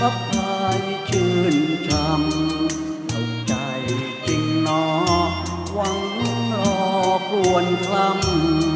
พับพายชื่นชมเข้าใจจริงหนอ หวังรอควรคลำ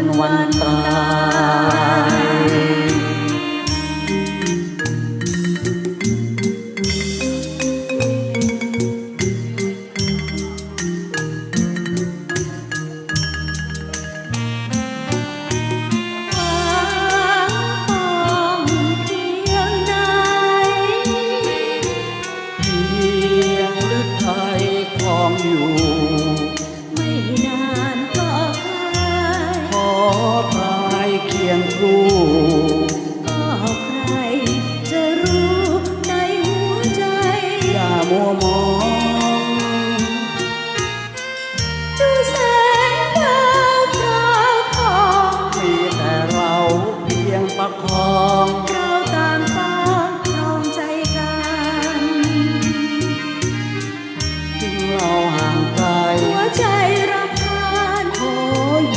นวันตรา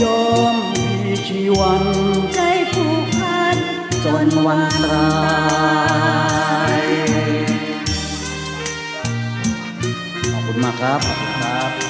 อมพี่ชีวันใจผูกพันจนวันตายขอบคุณมากครับขอบคุณครับ